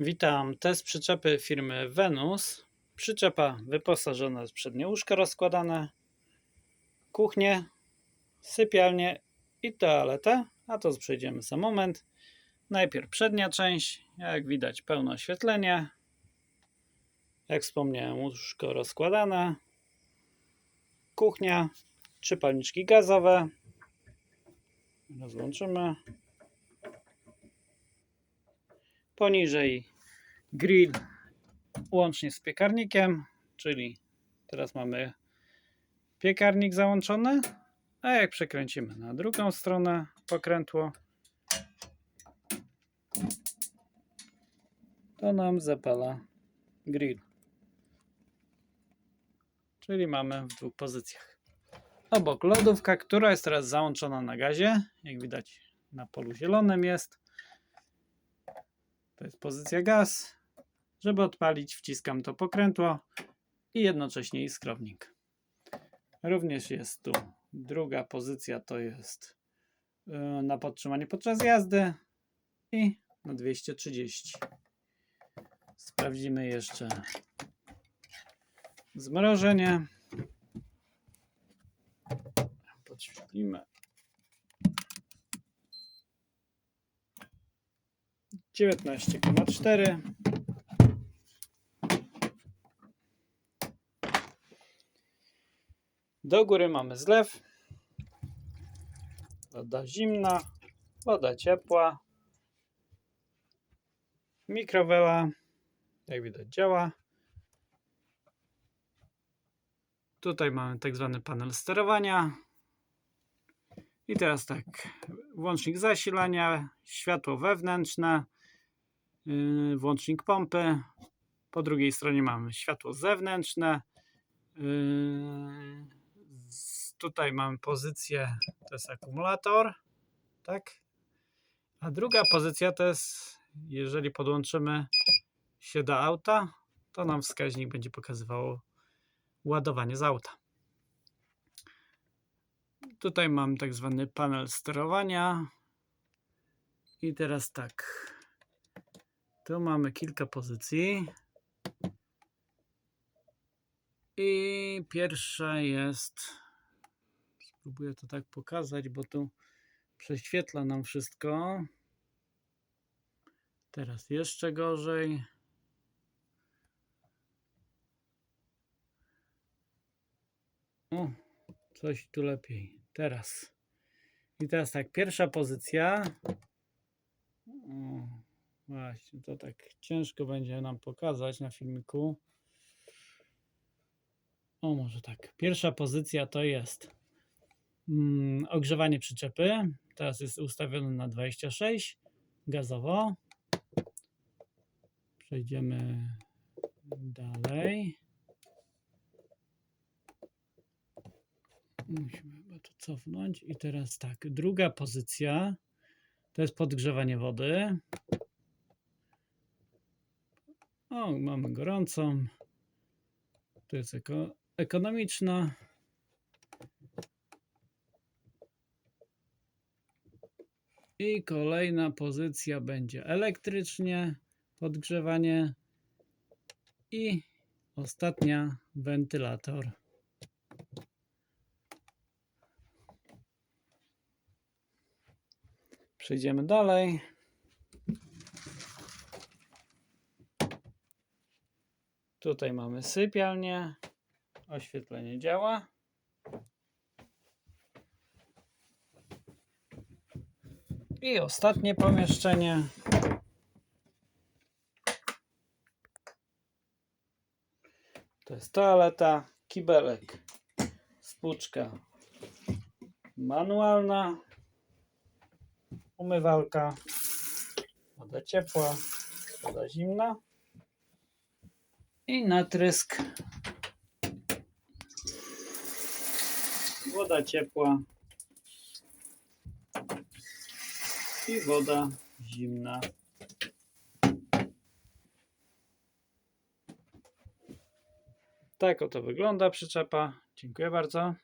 Witam. Test przyczepy firmy Venus. Przyczepa wyposażona w przednie łóżko rozkładane, kuchnię, sypialnię i toaletę. A to przejdziemy za moment. Najpierw przednia część. Jak widać pełne oświetlenie. Jak wspomniałem łóżko rozkładane. Kuchnia, trzy palniczki gazowe. Rozłączymy. Poniżej grill łącznie z piekarnikiem, czyli teraz mamy piekarnik załączony, a jak przekręcimy na drugą stronę pokrętło, to nam zapala grill. Czyli mamy w dwóch pozycjach. Obok lodówka, która jest teraz załączona na gazie, jak widać na polu zielonym jest. To jest pozycja gaz. Żeby odpalić, wciskam to pokrętło i jednocześnie iskrownik. Również jest tu druga pozycja, to jest yy, na podtrzymanie podczas jazdy i na 230. Sprawdzimy jeszcze zmrożenie. Podświetlimy. 19,4 Do góry mamy zlew. Woda zimna, woda ciepła. Mikrowela, jak widać działa. Tutaj mamy tak zwany panel sterowania. I teraz tak, włącznik zasilania, światło wewnętrzne, włącznik pompy. Po drugiej stronie mamy światło zewnętrzne. Z- Tutaj mamy pozycję, to jest akumulator, tak? A druga pozycja to jest, jeżeli podłączymy się do auta, to nam wskaźnik będzie pokazywało ładowanie z auta. Tutaj mam tak zwany panel sterowania. I teraz tak. Tu mamy kilka pozycji. I pierwsza jest. Spróbuję to tak pokazać, bo tu prześwietla nam wszystko. Teraz jeszcze gorzej. O, coś tu lepiej. Teraz. I teraz tak, pierwsza pozycja. Właśnie, to tak ciężko będzie nam pokazać na filmiku. O, może tak. Pierwsza pozycja to jest mm, ogrzewanie przyczepy. Teraz jest ustawione na 26 gazowo. Przejdziemy dalej. Musimy chyba to cofnąć. I teraz tak, druga pozycja to jest podgrzewanie wody. O, mamy gorącą. To jest eko, ekonomiczna. I kolejna pozycja będzie elektrycznie podgrzewanie. I ostatnia wentylator. Przejdziemy dalej. Tutaj mamy sypialnię. Oświetlenie działa. I ostatnie pomieszczenie. To jest toaleta, kibelek, spłuczka manualna, umywalka, woda ciepła, woda zimna i natrysk. Woda ciepła i woda zimna. Tak oto wygląda przyczepa. Dziękuję bardzo.